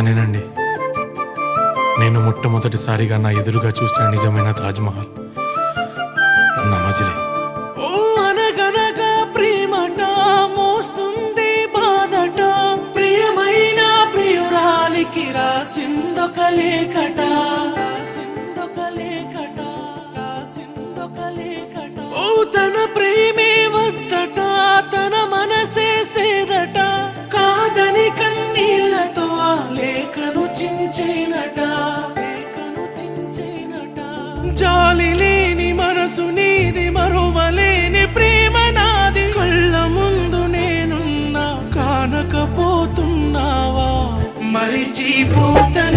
తనేనండి. నేను మొట్టమొదటిసారిగా నా ఎదురుగా చూసిన నిజమైన తాజ్మహల్. నా మజిలీ ఓ అనగనగా ప్రేమట మోస్తుంది బాధట. ప్రియమైన ప్రియురాలికి రాసిందొక లేఖట. జాలి లేని మనసు నీది మరువలేని ప్రేమ నాది. కళ్ళ ముందు నేనున్నా కానకపోతున్నావా? మరిచిపోతా